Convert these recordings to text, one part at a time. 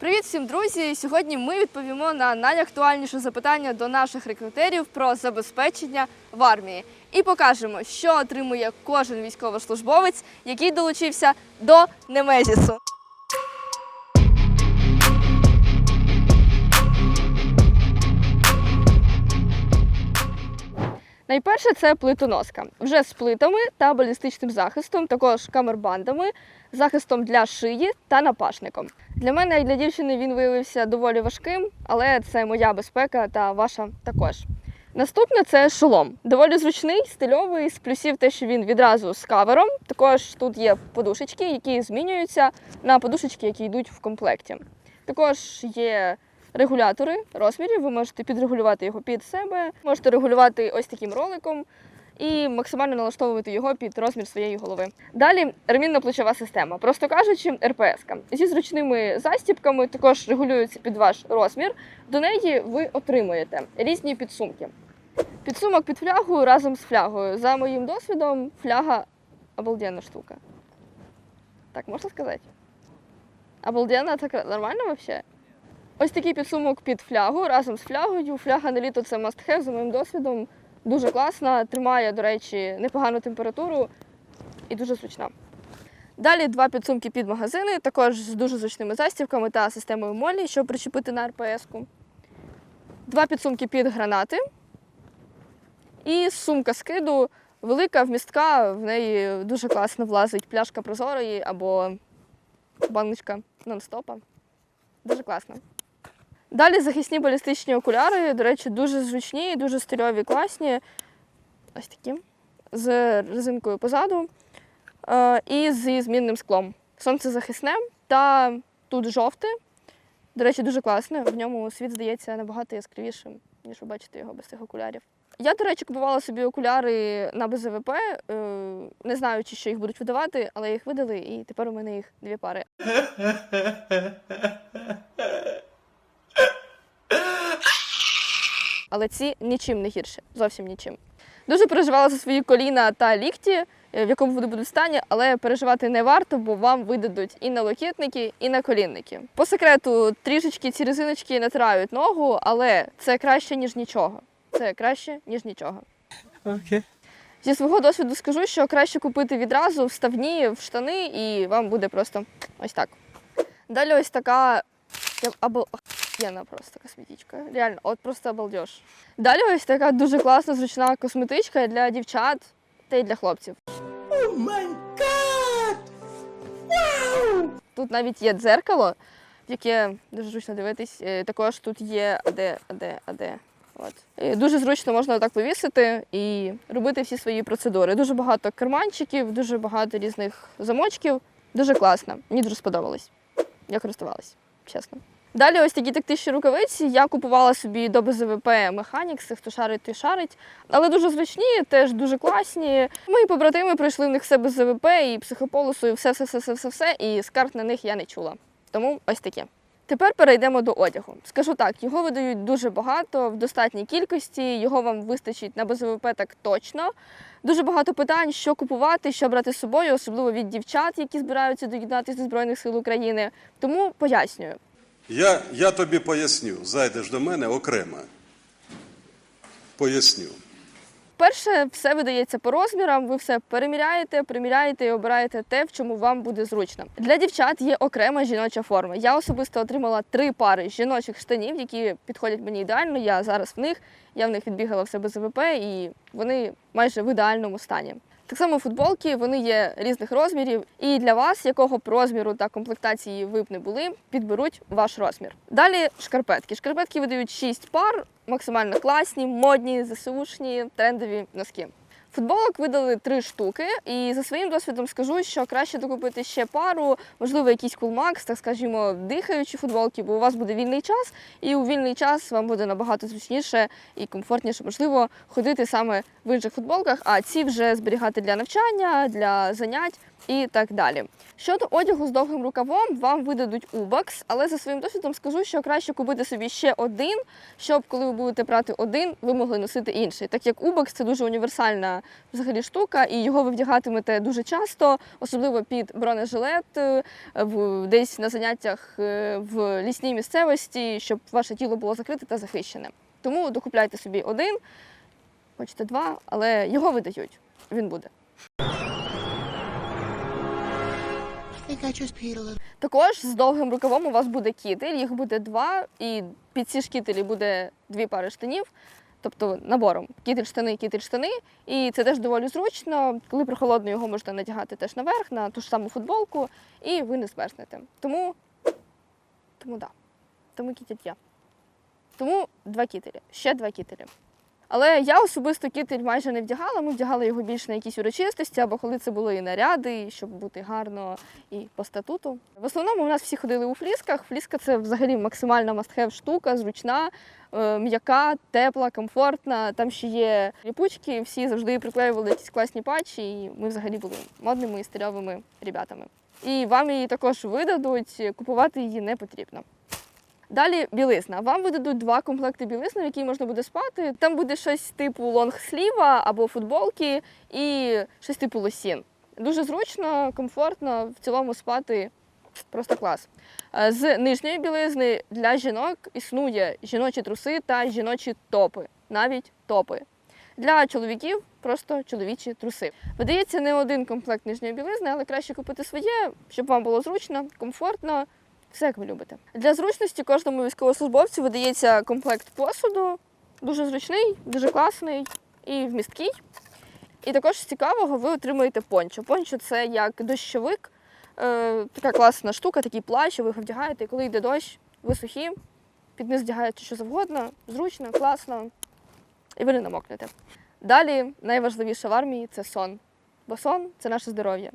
Привіт всім, друзі! Сьогодні ми відповімо на найактуальніше запитання до наших рекрутерів про забезпечення в армії і покажемо, що отримує кожен військовослужбовець, який долучився до Немезісу. Найперше це плитоноска. Вже з плитами та балістичним захистом, також камербандами, захистом для шиї та напашником. Для мене і для дівчини він виявився доволі важким, але це моя безпека та ваша також. Наступне це шолом. Доволі зручний, стильовий, з плюсів те, що він відразу з кавером. Також тут є подушечки, які змінюються на подушечки, які йдуть в комплекті. Також є регулятори розмірів, ви можете підрегулювати його під себе, можете регулювати ось таким роликом і максимально налаштовувати його під розмір своєї голови. Далі ремінно-плечова система, просто кажучи, РПС зі зручними застібками, також регулюється під ваш розмір. До неї ви отримуєте різні підсумки. Підсумок під флягу разом з флягою. За моїм досвідом, фляга обалденна штука. Так можна сказати? Обалденна, так нормально взагалі? Ось такий підсумок під флягу разом з флягою. Фляга на літо це have, за моїм досвідом. Дуже класна, тримає, до речі, непогану температуру і дуже зручна. Далі два підсумки під магазини, також з дуже зручними застібками та системою молі, щоб причепити на РПС-ку. Два підсумки під гранати. І сумка скиду велика, вмістка, в неї дуже класно влазить пляшка прозорої або баночка нон-стопа. Дуже класно. Далі захисні балістичні окуляри, до речі, дуже зручні, дуже стильові, класні. Ось такі. З резинкою позаду е, і зі змінним склом. Сонцезахисне та тут жовте. До речі, дуже класне. В ньому світ здається набагато яскравішим, ніж ви бачите його без цих окулярів. Я, до речі, купувала собі окуляри на БЗВП, е, не знаючи, що їх будуть видавати, але їх видали, і тепер у мене їх дві пари. але ці нічим не гірше, зовсім нічим. Дуже переживала за свої коліна та лікті, е, в якому вони будуть стані, але переживати не варто, бо вам видадуть і на локітники, і на колінники. По секрету, трішечки ці резиночки натирають ногу, але це краще, ніж нічого. Це краще, ніж нічого. Окей. Зі свого досвіду скажу, що краще купити відразу вставні в штани, і вам буде просто ось так. Далі ось така я або охуєнна просто косметичка. Реально, от просто обалдеж. Далі ось така дуже класна, зручна косметичка для дівчат та й для хлопців. Тут навіть є дзеркало, в яке дуже зручно дивитись. Е, Також тут є АД, АД, АД. От. І дуже зручно можна так повісити і робити всі свої процедури. Дуже багато карманчиків, дуже багато різних замочків. Дуже класно. Мені дуже сподобалось. Я користувалась, чесно. Далі ось такі тактичні рукавиці. Я купувала собі до БЗВП Mechanics, хто шарить, той шарить. Але дуже зручні, теж дуже класні. Мої побратими пройшли в них все БЗВП і психополосу, і все, все, все, все, все, все. І скарг на них я не чула. Тому ось таке. Тепер перейдемо до одягу. Скажу так, його видають дуже багато, в достатній кількості, його вам вистачить на БЗВП так точно. Дуже багато питань, що купувати, що брати з собою, особливо від дівчат, які збираються доєднатися до Збройних сил України. Тому пояснюю. Я, я тобі поясню, зайдеш до мене окремо. Поясню. Перше, все видається по розмірам, ви все переміряєте, приміряєте і обираєте те, в чому вам буде зручно. Для дівчат є окрема жіноча форма. Я особисто отримала три пари жіночих штанів, які підходять мені ідеально. Я зараз в них, я в них відбігала все без АВП, і вони майже в ідеальному стані. Так само футболки, вони є різних розмірів, і для вас, якого б розміру та комплектації ви б не були, підберуть ваш розмір. Далі шкарпетки. Шкарпетки видають 6 пар, максимально класні, модні, ЗСУшні, трендові носки. Футболок видали три штуки, і за своїм досвідом скажу, що краще докупити ще пару, можливо, якийсь кулмакс, так скажімо, дихаючі футболки, бо у вас буде вільний час, і у вільний час вам буде набагато зручніше і комфортніше, можливо, ходити саме в інших футболках, а ці вже зберігати для навчання, для занять і так далі. Щодо одягу з довгим рукавом, вам видадуть убакс, але за своїм досвідом скажу, що краще купити собі ще один, щоб коли ви будете брати один, ви могли носити інший. Так як убакс це дуже універсальна взагалі штука, і його ви вдягатимете дуже часто, особливо під бронежилет, е, в десь на заняттях е, в лісній місцевості, щоб ваше тіло було закрите та захищене. Тому докупляйте собі один, хочете два, але його видають. Він буде. Також з довгим рукавом у вас буде кітель, їх буде два, і під ці ж кітелі буде дві пари штанів, тобто набором кітель штани, кітель штани. І це теж доволі зручно. Коли прохолодно, його можна надягати теж наверх, на ту ж саму футболку, і ви не змерзнете. Тому, тому да. Тому кітель є. Тому два кітелі, ще два кітелі. Але я особисто кітель майже не вдягала. Ми вдягали його більше на якісь урочистості, або коли це були і наряди, щоб бути гарно і по статуту. В основному у нас всі ходили у флісках. Фліска це взагалі максимальна мастхев штука, зручна, е, м'яка, тепла, комфортна. Там ще є ліпучки, всі завжди приклеювали якісь класні патчі, і ми взагалі були модними і стильовими ребятами. І вам її також видадуть, купувати її не потрібно. Далі білизна. Вам видадуть два комплекти білизни, в якій можна буде спати. Там буде щось типу лонгсліва або футболки і щось типу лосін. Дуже зручно, комфортно в цілому спати. Просто клас. Е, З нижньої білизни для жінок існує жіночі труси та жіночі топи, навіть топи. Для чоловіків просто чоловічі труси. Видається не один комплект нижньої білизни, але краще купити своє, щоб вам було зручно, комфортно, все як ви любите. Для зручності кожному військовослужбовцю видається комплект посуду, дуже зручний, дуже класний і вмісткий. І також з цікавого ви отримуєте пончо. Пончо це як дощовик, е, така класна штука, такий плащ, ви його вдягаєте, і коли йде дощ, ви сухі, під низ вдягаєте що завгодно, зручно, класно, і ви не намокнете. Далі найважливіше в армії це сон. Бо сон це наше здоров'я.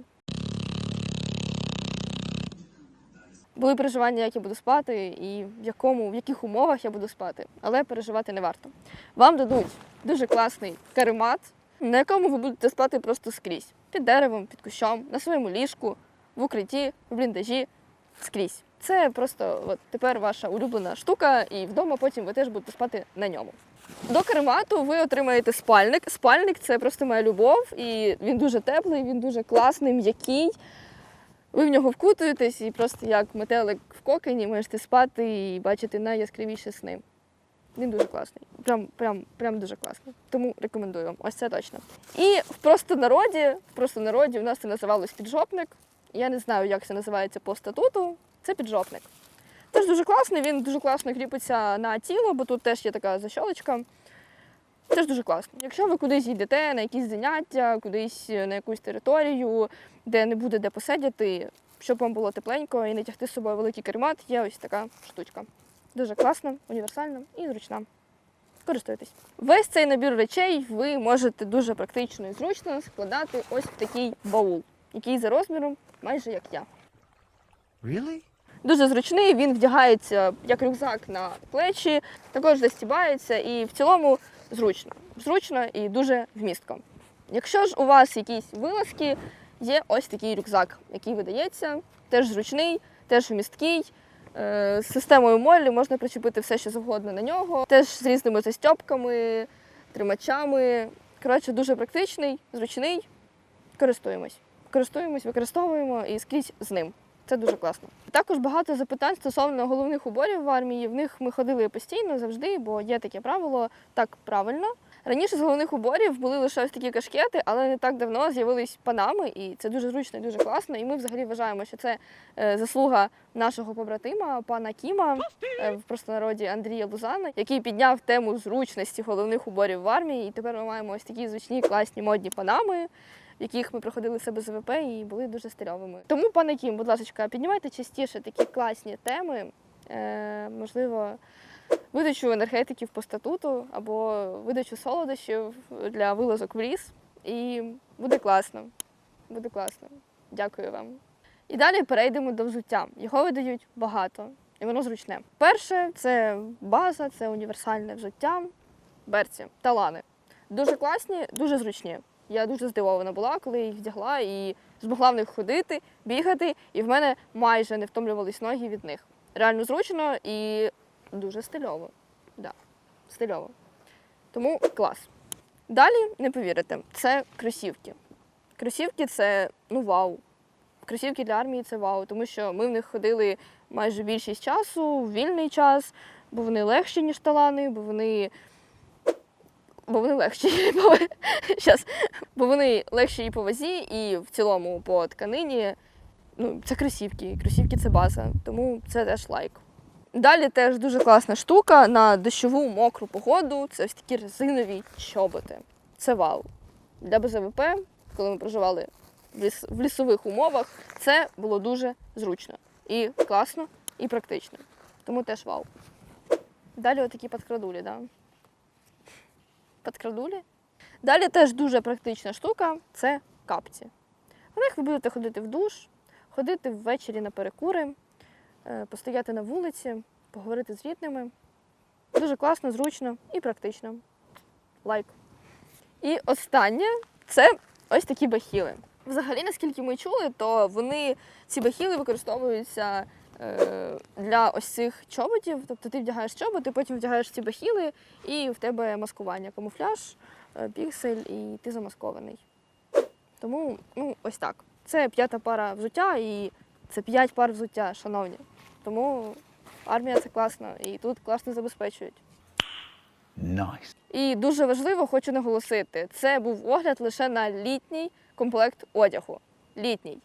Були переживання, як я буду спати і в якому, в яких умовах я буду спати, але переживати не варто. Вам дадуть дуже класний каремат, на якому ви будете спати просто скрізь. Під деревом, під кущом, на своєму ліжку, в укритті, в бліндажі, скрізь. Це просто от тепер ваша улюблена штука, і вдома потім ви теж будете спати на ньому. До каремату ви отримаєте спальник. Спальник це просто моя любов, і він дуже теплий, він дуже класний, м'який. Ви в нього вкутуєтесь і просто як метелик в кокені можете спати і бачити найяскравіші сни. Він дуже класний. Прям, прям, прям дуже класний. Тому рекомендую вам. Ось це точно. І в простонароді, в простонароді у нас це називалось піджопник. Я не знаю, як це називається по статуту. Це піджопник. Теж дуже класний, він дуже класно кріпиться на тіло, бо тут теж є така защолочка. Теж дуже класно. Якщо ви кудись йдете на якісь заняття, кудись на якусь територію, де не буде де посидіти, щоб вам було тепленько і не тягти з собою великий каремат, є ось така штучка. Дуже класна, універсальна і зручна. Користуйтесь. Весь цей набір речей ви можете дуже практично і зручно складати ось в такий баул, який за розміром майже як я. Really? Дуже зручний, він вдягається як рюкзак на плечі, також застібається і в цілому зручно. Зручно і дуже вмістко. Якщо ж у вас якісь вилазки, є ось такий рюкзак, який видається, теж зручний, теж вмісткий. Е, З системою Моллі можна причепити все, що завгодно на нього, теж з різними застьопками, тримачами. Коротше, дуже практичний, зручний. Користуємось. Користуємось, використовуємо і скрізь з ним. Це дуже класно. Також багато запитань стосовно головних уборів в армії. В них ми ходили постійно завжди, бо є таке правило так правильно. Раніше з головних уборів були лише ось такі кашкети, але не так давно з'явились панами, і це дуже зручно і дуже класно. І ми взагалі вважаємо, що це е, заслуга нашого побратима, пана Кіма, е, в простонароді Андрія Лузана, який підняв тему зручності головних уборів в армії. І тепер ми маємо ось такі зручні, класні модні панами яких ми проходили себе ЗВП і були дуже стильовими. Тому, пане Кім, будь ласка, піднімайте частіше такі класні теми, е, можливо, видачу енергетиків по статуту або видачу солодощів для вилазок в ліс. І буде класно. Буде класно. Дякую вам. І далі перейдемо до взуття. Його видають багато, і воно зручне. Перше це база, це універсальне взуття, берці, талани. Дуже класні, дуже зручні. Я дуже здивована була, коли їх вдягла і змогла в них ходити, бігати, і в мене майже не втомлювались ноги від них. Реально зручно і дуже стильово. Да, стильово. Тому клас. Далі не повірите, це кросівки. Кросівки це ну вау. Кросівки для армії це вау, тому що ми в них ходили майже більшість часу, в вільний час, бо вони легші, ніж талани, бо вони. Бо вони легші. Щас. Бо вони легші і по вазі, і в цілому по тканині. Ну, це кросівки. Кросівки це база, тому це теж лайк. Далі теж дуже класна штука на дощову мокру погоду. Це ось такі резинові чоботи. Це вау. Для БЗВП, коли ми проживали в, ліс, в лісових умовах, це було дуже зручно і класно, і практично. Тому теж вау. Далі отакі подкрадулі, да. Подкрадулі. Далі теж дуже практична штука це капці. В них ви будете ходити в душ, ходити ввечері на перекури, е, постояти на вулиці, поговорити з рідними. Дуже класно, зручно і практично. Лайк. І останнє це ось такі бахіли. Взагалі, наскільки ми чули, то вони ці бахіли використовуються для ось цих чоботів. Тобто ти вдягаєш чоботи, потім вдягаєш ці бахіли, і в тебе маскування, камуфляж, е, піксель, і ти замаскований. Тому, ну, ось так. Це п'ята пара взуття, і це п'ять пар взуття, шановні. Тому армія це класно, і тут класно забезпечують. Nice. І дуже важливо, хочу наголосити, це був огляд лише на літній комплект одягу. Літній.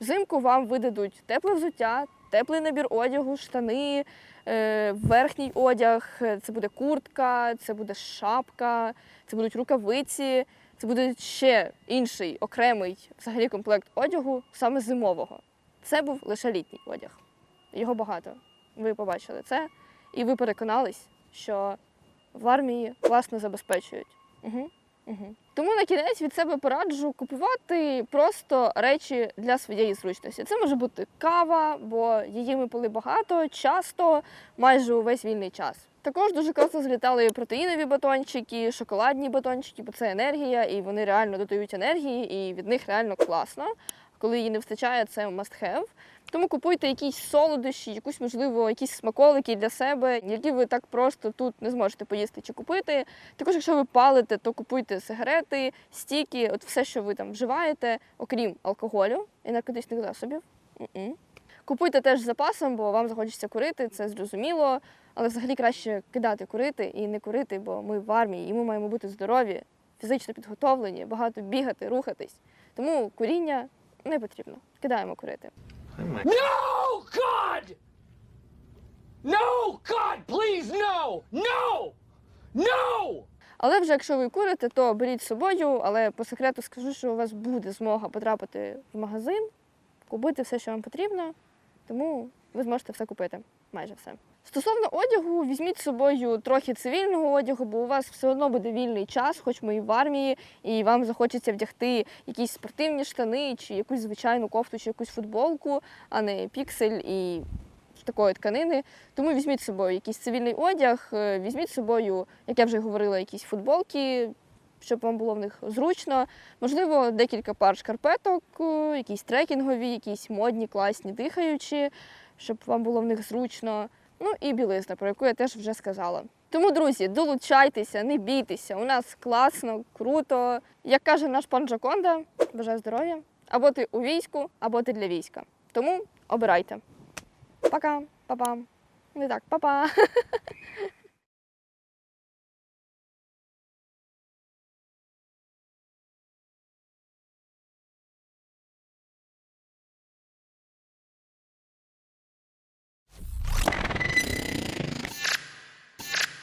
Взимку вам видадуть тепле взуття, теплий набір одягу, штани, е, верхній одяг, е, це буде куртка, це буде шапка, це будуть рукавиці, це буде ще інший окремий взагалі комплект одягу, саме зимового. Це був лише літній одяг. Його багато. Ви побачили це, і ви переконались, що в армії класно забезпечують. Угу. Угу. Тому на кінець від себе пораджу купувати просто речі для своєї зручності. Це може бути кава, бо її ми пили багато, часто, майже увесь вільний час. Також дуже класно злітали протеїнові батончики, шоколадні батончики, бо це енергія, і вони реально додають енергії, і від них реально класно. Коли її не вистачає, це must have. Тому купуйте якісь солодощі, якусь, можливо, якісь смаколики для себе, які ви так просто тут не зможете поїсти чи купити. Також, якщо ви палите, то купуйте сигарети, стіки, от все, що ви там вживаєте, окрім алкоголю і наркотичних засобів. М-м. Купуйте теж з запасом, бо вам захочеться курити, це зрозуміло. Але взагалі краще кидати курити і не курити, бо ми в армії, і ми маємо бути здорові, фізично підготовлені, багато бігати, рухатись. Тому куріння не потрібно. Кидаємо курити. No, God! No, God, please, no! No! No! Але вже якщо ви курите, то беріть з собою, але по секрету скажу, що у вас буде змога потрапити в магазин, купити все, що вам потрібно, тому ви зможете все купити, майже все. Стосовно одягу, візьміть з собою трохи цивільного одягу, бо у вас все одно буде вільний час, хоч ми і в армії, і вам захочеться вдягти якісь спортивні штани, чи якусь звичайну кофту, чи якусь футболку, а не піксель і такої тканини. Тому візьміть з собою якийсь цивільний одяг, е, візьміть з собою, як я вже говорила, якісь футболки, щоб вам було в них зручно. Можливо, декілька пар шкарпеток, е, якісь трекінгові, якісь модні, класні, дихаючі, щоб вам було в них зручно. Ну і білизна, про яку я теж вже сказала. Тому, друзі, долучайтеся, не бійтеся. У нас класно, круто. Як каже наш пан Джаконда, бажаю здоров'я. Або ти у війську, або ти для війська. Тому обирайте. Пока, па-па. Не так, па-па.